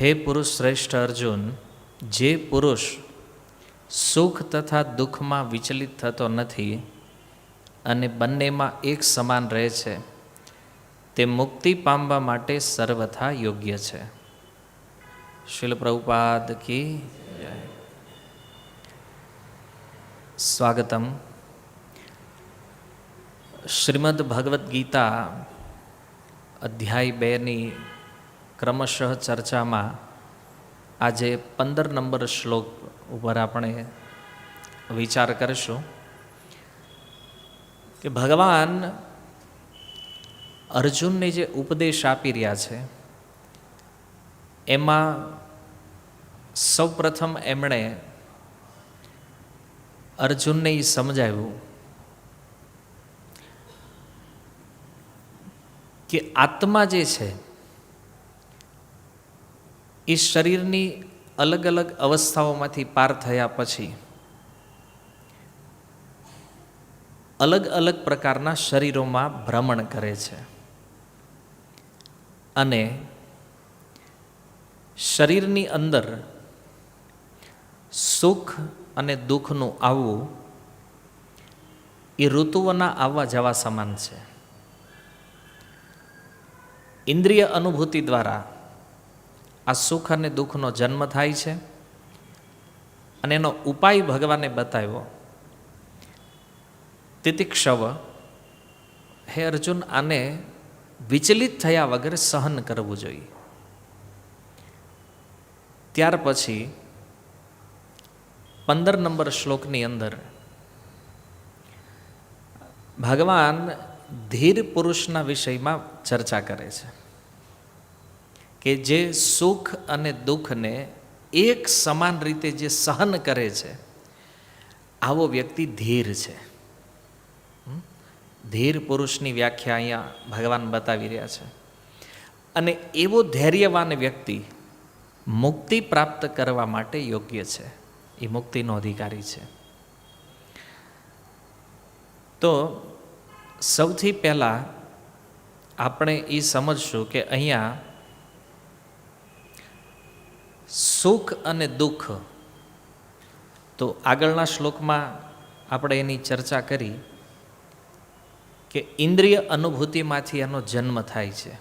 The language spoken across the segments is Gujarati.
હે પુરુષ શ્રેષ્ઠ અર્જુન, જે પુરુષ સુખ તથા દુઃખમાં વિચલિત થતો નથી અને બંનેમાં એક સમાન રહે છે, તે મુક્તિ પામવા માટે સર્વથા યોગ્ય છે. શિલ પ્રભુપાદ કી સ્વાગતમ. શ્રીમદ ભગવદ્ ગીતા અધ્યાય બેની ક્રમશઃ ચર્ચામાં આજે પંદર નંબર શ્લોક ઉપર આપણે વિચાર કરીશું કે ભગવાન અર્જુનને જે ઉપદેશ આપી રહ્યા છે, એમાં સૌપ્રથમ એમણે અર્જુનને એ સમજાવ્યું કે આત્મા જે છે એ શરીરની અલગ અલગ અવસ્થાઓમાંથી પાર થયા પછી અલગ અલગ પ્રકારના શરીરોમાં ભ્રમણ કરે છે. અને શરીરની અંદર સુખ અને દુઃખનું આવવું એ ઋતુઓના આવવા જવા સમાન છે. ઇન્દ્રિય અનુભૂતિ દ્વારા આ સુખ અને દુઃખનો જન્મ થાય છે. અને એનો ઉપાય ભગવાને બતાવ્યો. તિતિક્ષવ, હે અર્જુન, આને વિચલિત થયા વગર સહન કરવું જોઈએ. ત્યાર પછી પંદર નંબર શ્લોકની અંદર ભગવાન ધીર પુરુષના વિષયમાં ચર્ચા કરે છે. કે જે સુખ અને દુઃખને એક સમાન રીતે જે સહન કરે છે, આવો વ્યક્તિ ધીર છે. ધીર પુરુષની વ્યાખ્યા અહીંયા ભગવાન બતાવી રહ્યા છે. અને એવો ધૈર્યવાન વ્યક્તિ મુક્તિ પ્રાપ્ત કરવા માટે યોગ્ય છે. એ મુક્તિનો અધિકારી છે. તો સૌથી પહેલાં આપણે એ સમજશું કે અહીંયા સુખ અને દુઃખ. તો આગળના શ્લોકમાં આપણે એની ચર્ચા કરી કે ઇન્દ્રિય અનુભૂતિમાંથી એનો જન્મ થાય છે.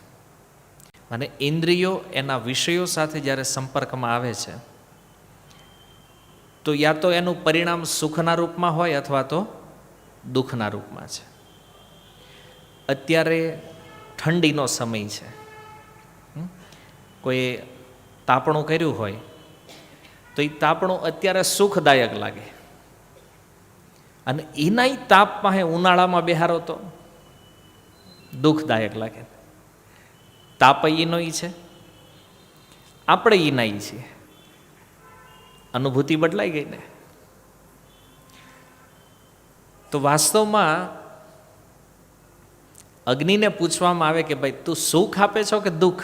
અને ઇન્દ્રિયો એના વિષયો સાથે જ્યારે સંપર્કમાં આવે છે, તો યા તો એનું પરિણામ સુખના રૂપમાં હોય અથવા તો દુઃખના રૂપમાં છે. અત્યારે ઠંડીનો સમય છે? કોઈ તાપણું કર્યું હોય તો એ તાપણું અત્યારે સુખદાયક લાગે. અને એના તાપ પાસે ઉનાળામાં બેહારો તો દુઃખદાયક લાગે. તાપ એનો ઈ છે. આપણે એના ઈ છીએ. અનુભૂતિ બદલાઈ ગઈ ને. તો વાસ્તવમાં અગ્નિને પૂછવામાં આવે કે ભાઈ, તું સુખ આપે છો કે દુઃખ?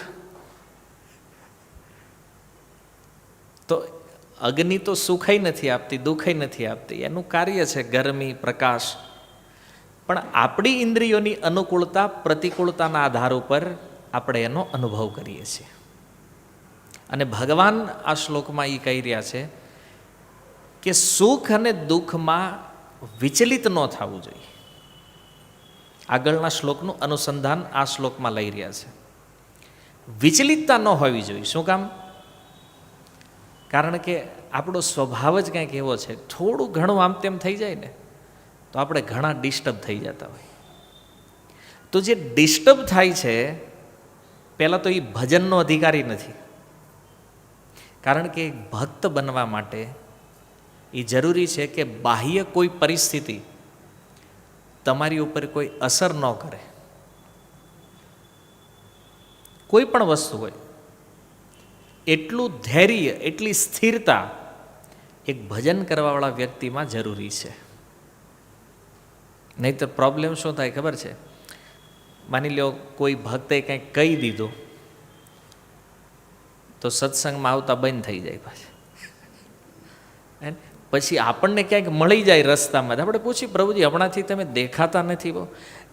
તો અગ્નિ તો સુખય નથી આપતી દુઃખય નથી આપતી. એનું કાર્ય છે ગરમી, પ્રકાશ. પણ આપણી ઇન્દ્રિયોની અનુકૂળતા, પ્રતિકૂળતાના આધાર ઉપર આપણે એનો અનુભવ કરીએ છીએ. અને ભગવાન આ શ્લોકમાં એ કહી રહ્યા છે કે સુખ અને દુઃખમાં વિચલિત ન થવું જોઈએ. આગળના શ્લોકનું અનુસંધાન આ શ્લોકમાં લઈ રહ્યા છે. વિચલિતતા ન હોવી જોઈએ. શું કામ? કારણ કે આપણો સ્વભાવ જ કંઈક એવો છે. થોડું ઘણું આમ તેમ થઈ જાય ને, તો આપણે ઘણા ડિસ્ટર્બ થઈ જતા હોય. તો જે ડિસ્ટર્બ થાય છે, પહેલાં તો એ ભજનનો અધિકારી નથી. કારણ કે ભક્ત બનવા માટે એ જરૂરી છે કે બાહ્ય કોઈ પરિસ્થિતિ તમારી ઉપર કોઈ અસર ન કરે. કોઈ પણ વસ્તુ હોય એટલું ધૈર્ય, એટલી સ્થિરતા એક ભજન કરવાવાળા વ્યક્તિમાં જરૂરી છે. નહીં તો પ્રોબ્લેમ શું થાય ખબર છે? માની લો કોઈ ભક્તે કંઈક કહી દીધું, તો સત્સંગમાં આવતા બંધ થઈ જાય પાછા. પછી આપણને ક્યાંક મળી જાય રસ્તામાં. આપણે પૂછી પ્રભુજી, હમણાંથી તમે દેખાતા નથી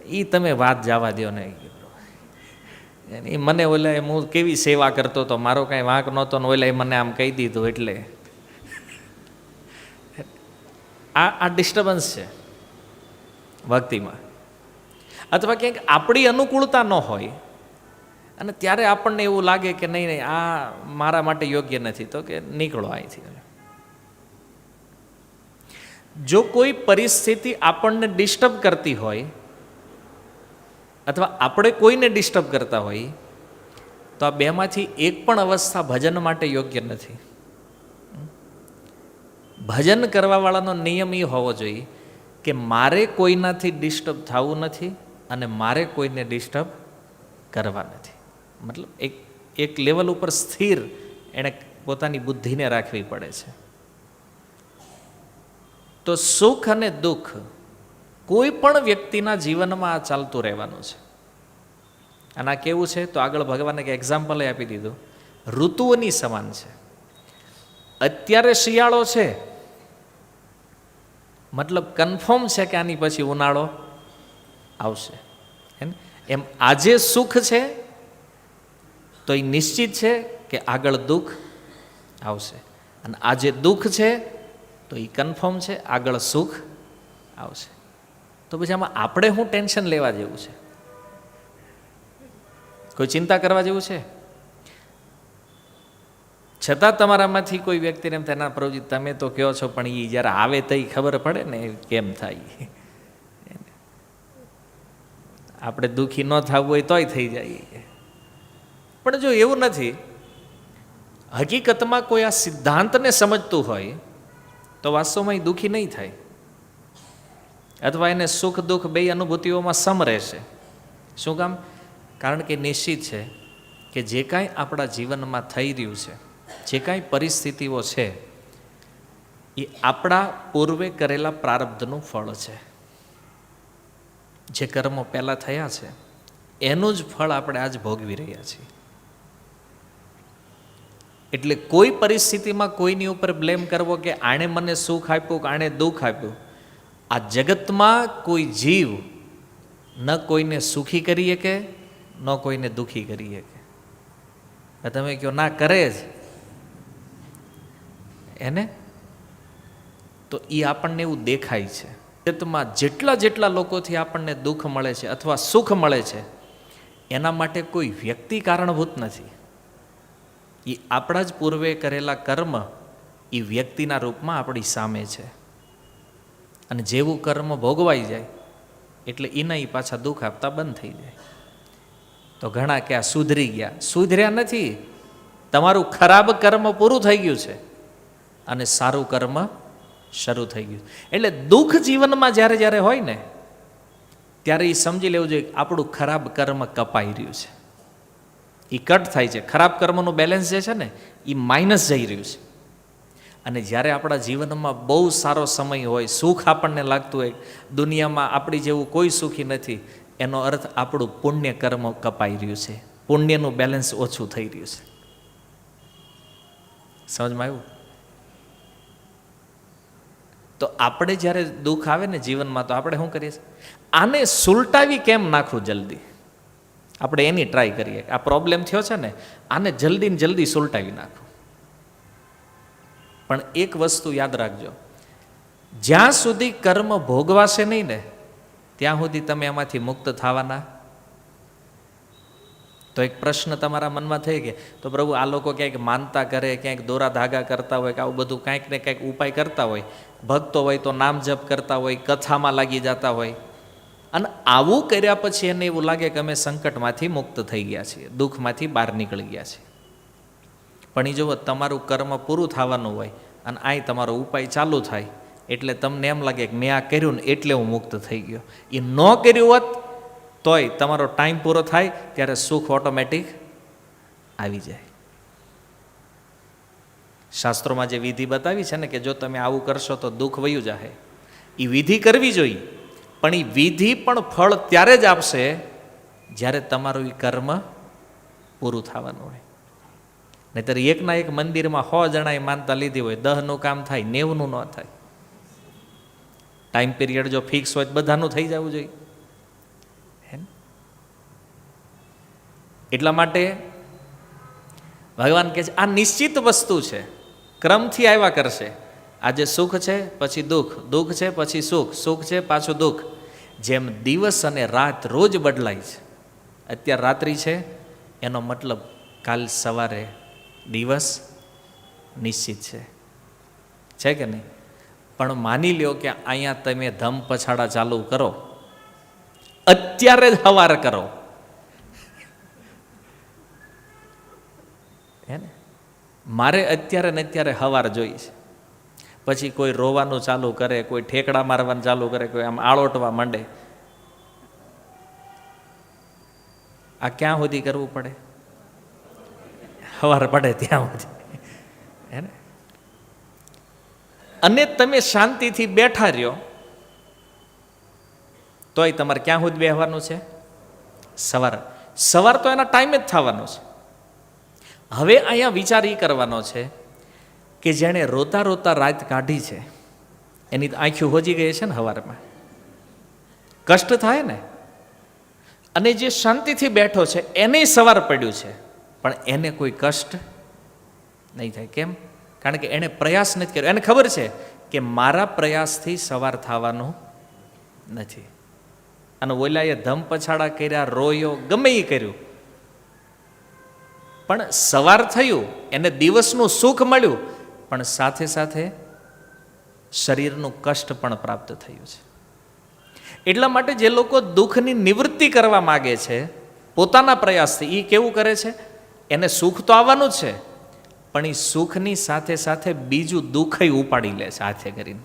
એ તમે વાત જવા દો ને એ મને ઓલા હું કેવી સેવા કરતો હતો? મારો કાંઈ વાંક નહોતો ને ઓલા મને આમ કહી દીધું એટલે. આ આ ડિસ્ટર્બન્સ છે ભક્તિમાં. અથવા ક્યાંક આપણી અનુકૂળતા ન હોય અને ત્યારે આપણને એવું લાગે કે નહીં નહીં, આ મારા માટે યોગ્ય નથી, તો કે નીકળો અહીંથી. જો કોઈ પરિસ્થિતિ આપણને ડિસ્ટર્બ કરતી હોય અથવા આપણે કોઈને ડિસ્ટર્બ કરતા હોઈએ તો આ બેમાંથી એક પણ અવસ્થા ભજન માટે યોગ્ય નથી. ભજન કરવાવાળાનો નિયમ એ હોવો જોઈએ કે મારે કોઈનાથી ડિસ્ટર્બ થવું નથી અને મારે કોઈને ડિસ્ટર્બ કરવા નથી. મતલબ એક એક લેવલ ઉપર સ્થિર એણે પોતાની બુદ્ધિને રાખવી પડે છે. તો સુખ અને દુઃખ કોઈ પણ વ્યક્તિના જીવનમાં આ ચાલતું રહેવાનું છે. અને આ કેવું છે? તો આગળ ભગવાને એક એક્ઝામ્પલ આપી દીધું. ઋતુઓની સમાન છે. અત્યારે શિયાળો છે. મતલબ કન્ફર્મ છે કે આની પછી ઉનાળો આવશે? એમ આજે સુખ છે, તો એ નિશ્ચિત છે કે આગળ દુઃખ આવશે. અને આજે દુઃખ છે, તો એ કન્ફર્મ છે, આગળ સુખ આવશે. તો પછી આમાં આપણે શું ટેન્શન લેવા જેવું છે? કોઈ ચિંતા કરવા જેવું છે? છતાં તમારામાંથી કોઈ વ્યક્તિને એમ થાય, ના પ્રભુજી, તમે તો કહો છો, પણ એ જ્યારે આવે તો ખબર પડે ને કેમ થાય આપણે દુઃખી ન થવું હોય તોય થઈ જાય પણ જો એવું નથી, હકીકતમાં કોઈ આ સિદ્ધાંતને સમજતું હોય, તો વાસ્તવમાં એ દુઃખી નહીં થાય. અથવા એને સુખ દુઃખ બે અનુભૂતિઓમાં સમ રહેશે શું કામ? કારણ કે નિશ્ચિત છે કે જે કાંઈ આપણા જીવનમાં થઈ રહ્યું છે, જે કાંઈ પરિસ્થિતિઓ છે, એ આપણા પૂર્વે કરેલા પ્રારબ્ધનું ફળ છે. જે કર્મો પહેલાં થયા છે, એનું જ ફળ આપણે આજ ભોગવી રહ્યા છીએ. એટલે કોઈ પરિસ્થિતિમાં કોઈની ઉપર બ્લેમ કરવો કે આણે મને સુખ આપ્યું કે આણે દુઃખ આપ્યું આ જગતમાં કોઈ જીવ ન કોઈને સુખી કરી શકે, ન કોઈને દુઃખી કરી શકે. તમે કહો, ના, કરે જ. એને? તો એ આપણને એવું દેખાય છે. જગતમાં જેટલા જેટલા લોકોથી આપણને દુઃખ મળે છે અથવા સુખ મળે છે, એના માટે કોઈ વ્યક્તિ કારણભૂત નથી. એ આપણા જ પૂર્વે કરેલા કર્મ એ વ્યક્તિના રૂપમાં આપણી સામે છે. અને જેવું કર્મ ભોગવાઈ જાય, એટલે એના પાછા દુઃખ આપતા બંધ થઈ જાય. તો ઘણા કે આ સુધરી ગયા. સુધર્યા નથી. તમારું ખરાબ કર્મ પૂરું થઈ ગયું છે. અને સારું કર્મ શરૂ થઈ ગયું. એટલે દુઃખ જીવનમાં જ્યારે જ્યારે હોય ને, ત્યારે એ સમજી લેવું જોઈએ આપણું ખરાબ કર્મ કપાઈ રહ્યું છે. એ કટ થાય છે. ખરાબ કર્મનું બેલેન્સ જે છે ને એ માઇનસ જઈ રહ્યું છે. અને જ્યારે આપણા જીવનમાં બહુ સારો સમય હોય, સુખ આપણને લાગતું હોય, દુનિયામાં આપણી જેવું કોઈ સુખી નથી, એનો અર્થ આપણું પુણ્ય કર્મ કપાઈ રહ્યું છે. પુણ્યનું બેલેન્સ ઓછું થઈ રહ્યું છે. સમજમાં આવ્યું? તો આપણે જ્યારે દુઃખ આવે ને જીવનમાં, તો આપણે શું કરીએ? આને સુલટાવી કેમ નાખવું જલ્દી? આપણે એની ટ્રાય કરીએ. આ પ્રોબ્લેમ થયો છે ને, આને જલ્દી ને જલ્દી સુલટાવી નાખો પણ એક વસ્તુ યાદ રાખજો. જ્યાં સુધી કર્મ ભોગવાશે નહીં ને, ત્યાં સુધી તમે એમાંથી મુક્ત થવાના. તો એક પ્રશ્ન તમારા મનમાં થઈ કે તો પ્રભુ, આ લોકો ક્યાંક માનતા કરે, ક્યાંક દોરા ધાગા કરતા હોય, કે આવું બધું કાંઈક ને કાંઈક ઉપાય કરતા હોય. ભક્તો હોય તો નામ જપ કરતા હોય, કથામાં લાગી જતા હોય. અને આવું કર્યા પછી એને એવું લાગે કે અમે સંકટમાંથી મુક્ત થઈ ગયા છીએ, દુઃખમાંથી બહાર નીકળી ગયા છીએ. પણ એ જુઓ તમારું કર્મ પૂરું થવાનું હોય અને આય તમારો ઉપાય ચાલુ થાય, એટલે તમને એમ લાગે કે મેં આ કર્યું ને એટલે હું મુક્ત થઈ ગયો. એ ન કર્યું હોત, તોય તમારો ટાઈમ પૂરો થાય, ત્યારે સુખ ઓટોમેટિક આવી જાય. શાસ્ત્રોમાં જે વિધિ બતાવી છે ને કે જો તમે આવું કરશો તો દુઃખ વયું જાહે. એ વિધિ કરવી જોઈએ, પણ એ વિધિ પણ ફળ ત્યારે જ આપશે જ્યારે તમારું એ કર્મ પૂરું થવાનું હોય. નહીતર એકના એક મંદિરમાં સો જણાએ માનતા લીધી હોય, દહનું કામ થાય, નેવનું ન થાય. ટાઈમ પીરિયડ જો ફિક્સ હોય બધાનું થઈ જવું જોઈએ. એટલા માટે ભગવાન કહે છે, આ નિશ્ચિત વસ્તુ છે. ક્રમથી આવ્યા કરશે? આજે સુખ છે, પછી દુઃખ. દુઃખ છે, પછી સુખ. સુખ છે, પાછું દુઃખ. જેમ દિવસ અને રાત રોજ બદલાય છે. અત્યારે રાત્રિ છે, એનો મતલબ કાલ સવારે દિવસ નિશ્ચિત છે. છે કે નહીં? પણ માની લ્યો કે અહીંયા તમે ધમ પછાડા ચાલુ કરો. અત્યારે જ હવાર કરો. હે ને? મારે અત્યારે ને અત્યારે હવાર જોઈ છે. પછી કોઈ રોવાનું ચાલુ કરે, કોઈ ઠેકડા મારવાનું ચાલુ કરે, કોઈ આમ આળોટવા માંડે. આ ક્યાં સુધી કરવું પડે? હવાર પડે ત્યાં સુધી. હે અને તમે શાંતિથી બેઠા રહ્યો, તોય તમારે ક્યાં સુધી બેહવાનું છે? સવાર સવાર તો એના ટાઈમે જ થવાનો છે. હવે અહીંયા વિચાર એ કરવાનો છે કે જેણે રોતા રોતા રાત કાઢી છે, એની આંખી હોજી ગઈ છે ને હવારમાં. કષ્ટ થાય ને? અને જે શાંતિથી બેઠો છે, એને સવાર પડ્યું છે. પણ એને કોઈ કષ્ટ નહીં થાય. કેમ? કારણ કે એણે પ્રયાસ નથી કર્યો. એને ખબર છે કે મારા પ્રયાસથી સવાર થવાનું નથી. અને ઓલાએ ધમ પછાડા કર્યા, રોયો, ગમે એ કર્યું. પણ સવાર થયું, એને દિવસનું સુખ મળ્યું, પણ સાથે સાથે શરીરનું કષ્ટ પણ પ્રાપ્ત થયું છે. એટલા માટે જે લોકો દુઃખની નિવૃત્તિ કરવા માગે છે, પોતાના પ્રયાસથી એ કેવું કરે છે? એને સુખ તો આવવાનું છે, પણ એ સુખની સાથે સાથે બીજું દુઃખય ઉપાડી લે છે હાથે કરીને?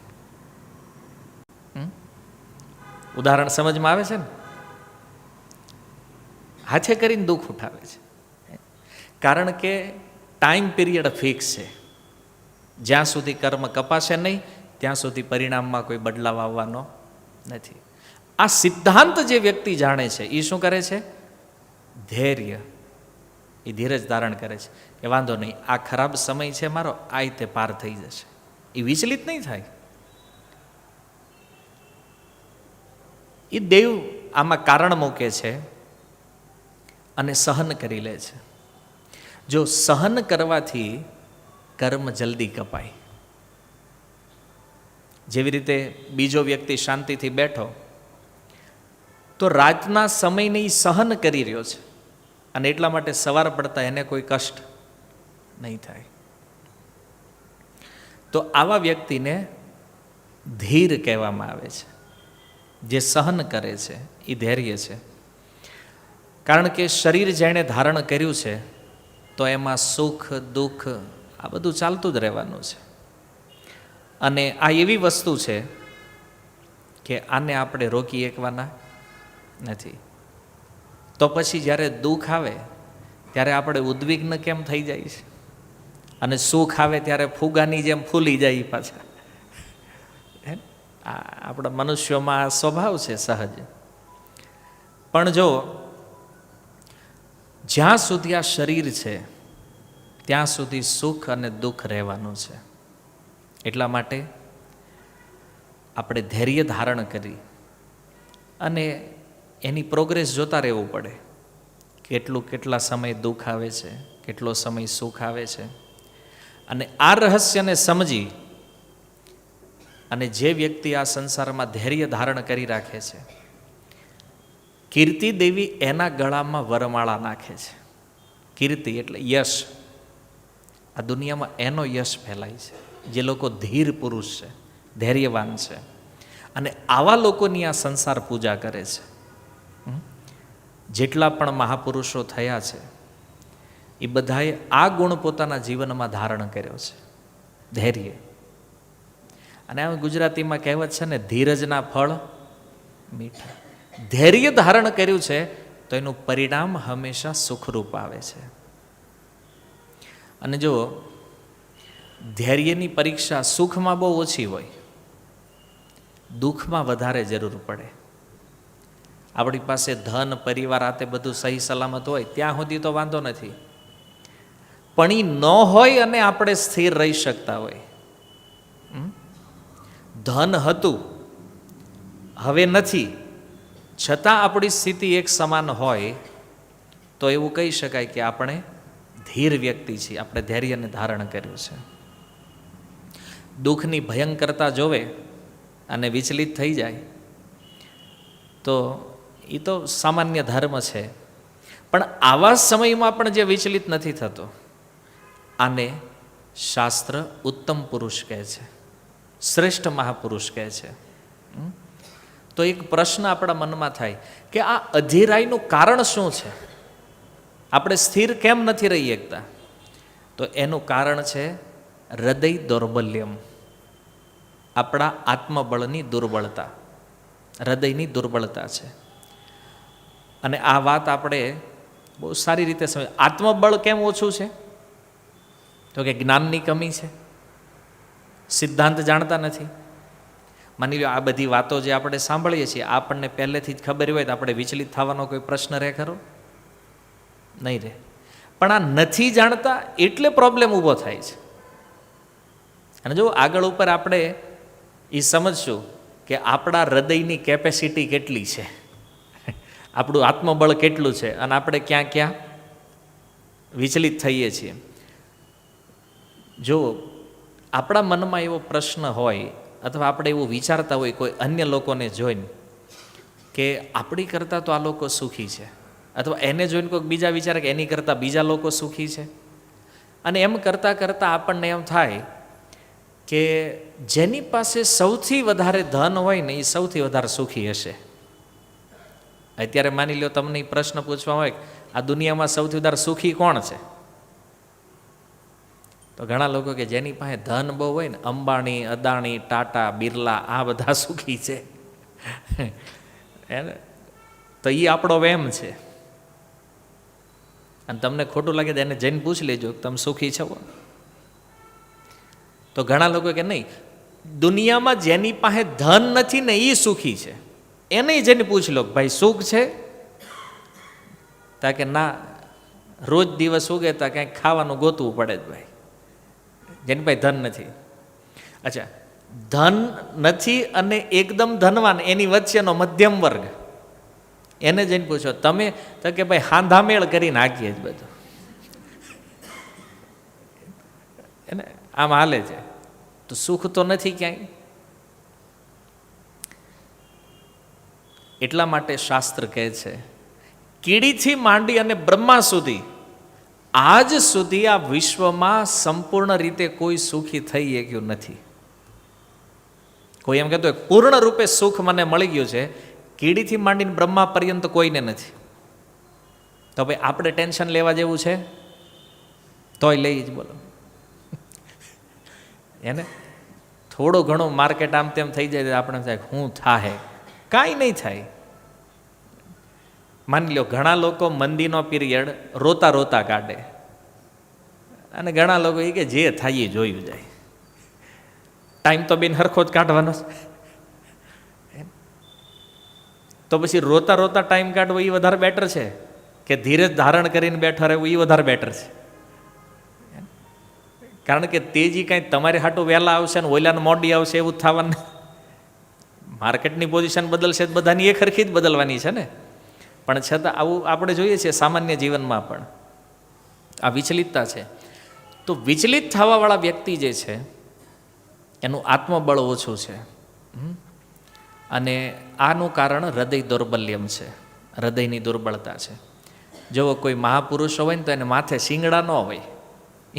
ઉદાહરણ સમજમાં આવે છે ને? હાથે કરીને દુઃખ ઉઠાવે છે. કારણ કે ટાઈમ પીરિયડ ફિક્સ છે. જ્યાં સુધી કર્મ કપાશે નહીં, ત્યાં સુધી પરિણામમાં કોઈ બદલાવ આવવાનો નથી. આ સિદ્ધાંત જે વ્યક્તિ જાણે છે એ શું કરે છે? ધૈર્ય. એ ધીરજ ધારણ કરે છે. કે વાંધો નહીં, આ ખરાબ સમય છે મારો, આ રીતે પાર થઈ જશે. એ વિચલિત નહીં થાય. એ દેવ આમાં કારણ મૂકે છે અને સહન કરી લે છે. જો સહન કરવાથી કર્મ જલ્દી કપાય. જેવી રીતે બીજો વ્યક્તિ શાંતિથી બેઠો, તો રાતના સમયને સહન કરી રહ્યો છે. અને એટલા માટે સવાર પડતા એને કોઈ કષ્ટ નહીં થાય. તો આવા વ્યક્તિને ધીર કહેવામાં આવે છે. જે સહન કરે છે, એ ધૈર્ય છે. કારણ કે શરીર જેણે ધારણ કર્યું છે, તો એમાં સુખ, દુઃખ આ બધું ચાલતું જ રહેવાનું છે. અને આ એવી વસ્તુ છે કે આને આપણે રોકી એકવાના નથી. તો પછી જ્યારે દુઃખ આવે, ત્યારે આપણે ઉદ્વિગ્ન કેમ થઈ જાય છે? અને સુખ આવે ત્યારે ફુગાની જેમ ફૂલી જાય પાછા? આ આપણા મનુષ્યોમાં આ સ્વભાવ છે સહજ. પણ જો જ્યાં સુધી આ શરીર છે, ત્યાં સુધી સુખ અને દુઃખ રહેવાનું છે. એટલા માટે આપણે ધૈર્ય ધારણ કરી અને એની પ્રોગ્રેસ જોતા રહેવું પડે. કેટલું કેટલા સમય દુઃખ આવે છે, કેટલો સમય સુખ આવે છે. અને આ રહસ્યને સમજી અને જે વ્યક્તિ આ સંસારમાં ધૈર્ય ધારણ કરી રાખે છે, કીર્તિ દેવી એના ગળામાં વરમાળા નાખે છે. કીર્તિ એટલે યશ. આ દુનિયામાં એનો યશ ફેલાય છે. જે લોકો ધીર પુરુષ છે, ધૈર્યવાન છે. અને આવા લોકોની આ સંસાર પૂજા કરે છે? જેટલા પણ મહાપુરુષો થયા છે, એ બધાએ આ ગુણ પોતાના જીવનમાં ધારણ કર્યો છે. ધૈર્ય. અને આ ગુજરાતીમાં કહેવત છે ને, ધીરજના ફળ મીઠા. ધૈર્ય ધારણ કર્યું છે, તો એનું પરિણામ હંમેશા સુખરૂપ આવે છે. અને જો ધૈર્યની પરીક્ષા સુખમાં બહુ ઓછી હોય. દુઃખમાં વધારે જરૂર પડે. આપણી પાસે ધન, પરિવાર આ તે બધું સહી સલામત હોય, ત્યાં સુધી તો વાંધો નથી. પણ એ ન હોય અને આપણે સ્થિર રહી શકતા હોય. ધન હતું, હવે નથી. છતાં આપણી સ્થિતિ એક સમાન હોય, તો એવું કહી શકાય કે આપણે ધીર વ્યક્તિ છીએ, આપણે ધૈર્યને ધારણ કર્યું છે. દુઃખની ભયંકરતા જોવે અને વિચલિત થઈ જાય, તો એ તો સામાન્ય ધર્મ છે. પણ આવા સમયમાં પણ જે વિચલિત નથી થતો, આને શાસ્ત્ર ઉત્તમ પુરુષ કહે છે, શ્રેષ્ઠ મહાપુરુષ કહે છે? તો એક પ્રશ્ન આપણા મનમાં થાય કે આ અધીરાઈનું કારણ શું છે? આપણે સ્થિર કેમ નથી રહી એકતા? તો એનું કારણ છે હૃદય દૌર્બલ્યમ. આપણા આત્મબળની દુર્બળતા. હૃદયની દુર્બળતા છે. અને આ વાત આપણે બહુ સારી રીતે સમજ આત્મબળ કેમ ઓછું છે? તો કે જ્ઞાનની કમી છે. સિદ્ધાંત જાણતા નથી. માની લો આ બધી વાતો જે આપણે સાંભળીએ છીએ, આપણને પહેલેથી જ ખબર હોય તો આપણે વિચલિત થવાનો કોઈ પ્રશ્ન રહે ખરો? નહીં રહે. પણ આ નથી જાણતા એટલે પ્રોબ્લેમ ઊભો થાય છે. અને જો આગળ ઉપર આપણે એ સમજશું કે આપણા હૃદયની કેપેસિટી કેટલી છે. આપણું આત્મબળ કેટલું છે? અને આપણે ક્યાં ક્યાં વિચલિત થઈએ છીએ? જો આપણા મનમાં એવો પ્રશ્ન હોય અથવા આપણે એવું વિચારતા હોય કોઈ અન્ય લોકોને જોઈને કે આપણી કરતાં તો આ લોકો સુખી છે, અથવા એને જોઈને કોઈક બીજા વિચારે કે એની કરતાં બીજા લોકો સુખી છે. અને એમ કરતાં કરતાં આપણને એમ થાય કે જેની પાસે સૌથી વધારે ધન હોય ને એ સૌથી વધારે સુખી હશે. અત્યારે માની લો તમને પ્રશ્ન પૂછવા હોય આ દુનિયામાં સૌથી વધારે સુખી કોણ છે? તો ઘણા લોકો કે જેની પાસે ધન બહુ હોય ને, અંબાણી, અદાણી, ટાટા, બિરલા, આ બધા સુખી છે. એને તો એ આપણો વેમ છે. અને તમને ખોટું લાગે તો એને જઈને પૂછ લેજો તમે સુખી છો? તો ઘણા લોકો કે નહીં, દુનિયામાં જેની પાસે ધન નથી ને એ સુખી છે. એને જઈને પૂછ લો ભાઈ, સુખ છે? તા કે, ના, રોજ દિવસ ઉગે તા કંઈક ખાવાનું ગોતવું પડે જ ભાઈ. જેની ભાઈ, ધન નથી. અચ્છા, ધન નથી અને એકદમ ધનવાન, એની વચ્ચેનો મધ્યમ વર્ગ. એને જઈને પૂછો, તમે? તો કે, ભાઈ, હાંધામેળ કરી નાખીએ જ બધું. એને આમ હાલે છે. તો સુખ તો નથી ક્યાંય? એટલા માટે શાસ્ત્ર કહે છે, કીડીથી માંડી અને બ્રહ્મા સુધી, આજ સુધી આ વિશ્વમાં સંપૂર્ણ રીતે કોઈ સુખી થઈ શક્યું નથી. કોઈ એમ કહેતો પૂર્ણ રૂપે સુખ મને મળી ગયું છે, કીડીથી માંડીને બ્રહ્મા પર્યંત કોઈને નથી. તો ભાઈ, આપણે ટેન્શન લેવા જેવું છે? તોય લઈ જ બોલો. એને થોડું ઘણું માર્કેટ આમ તેમ થઈ જાય આપણે હું થાહે? કાંઈ નહીં થાય. માની લો ઘણા લોકો મંદીનો પીરિયડ રોતા રોતા કાઢે. અને ઘણા લોકો એ કે જે થાય એ જોયું જાય. ટાઈમ તો બેન હરખો જ કાઢવાનો તો પછી રોતા રોતા ટાઈમ કાઢવો એ વધારે બેટર છે કે ધીરજ ધારણ કરીને બેઠા રહેવું એ વધારે બેટર છે? કારણ કે તેજી કાંઈ તમારે હાટું વહેલા આવશે ને ઓલાને મોડી આવશે એવું જ થવાનું. માર્કેટની પોઝિશન બદલશે બધાની એક હરખી જ બદલવાની છે ને? પણ છતાં આવું આપણે જોઈએ છીએ સામાન્ય જીવનમાં પણ. આ વિચલિતતા છે. તો વિચલિત થવાવાળા વ્યક્તિ જે છે, એનું આત્મબળ ઓછું છે? અને આનું કારણ હૃદય દૌર્બલ્યમ છે. હૃદયની દુર્બળતા છે. જો કોઈ મહાપુરુષ હોય ને તો એને માથે શિંગડા ન હોય.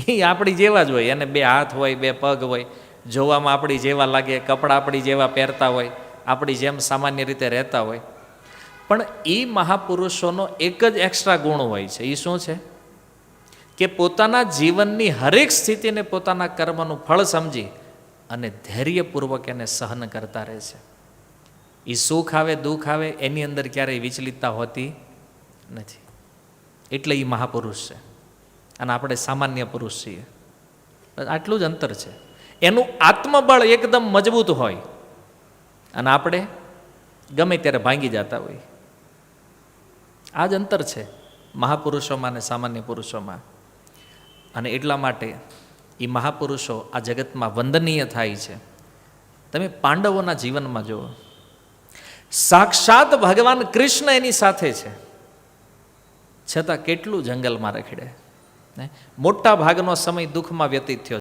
એ આપણી જેવા જ હોય. એને બે હાથ હોય, બે પગ હોય. જોવામાં આપણી જેવા લાગે, કપડાં આપણી જેવા પહેરતા હોય. આપણી જેમ સામાન્ય રીતે રહેતા હોય. પણ એ મહાપુરુષોનો એક જ એક્સ્ટ્રા ગુણ હોય છે. એ શું છે? કે પોતાના જીવનની હરેક સ્થિતિને પોતાના કર્મનું ફળ સમજી અને ધૈર્યપૂર્વક એને સહન કરતા રહે છે. એ સુખ આવે, દુઃખ આવે, એની અંદર ક્યારેય વિચલિતતા હોતી નથી. એટલે એ મહાપુરુષ છે. અને આપણે સામાન્ય પુરુષ છીએ. આટલું જ અંતર છે. એનું આત્મબળ એકદમ મજબૂત હોય. અને આપણે ગમે ત્યારે ભાંગી જતા હોય. આ જ અંતર છે મહાપુરુષોમાં અને સામાન્ય પુરુષોમાં. અને એટલા માટે એ મહાપુરુષો આ જગતમાં વંદનીય થાય છે. તમે પાંડવોના જીવનમાં જુઓ. સાક્ષાત ભગવાન કૃષ્ણ એની સાથે છે. છતાં કેટલું જંગલમાં રખડે. મોટા ભાગનો સમય દુઃખમાં વ્યતીત થયો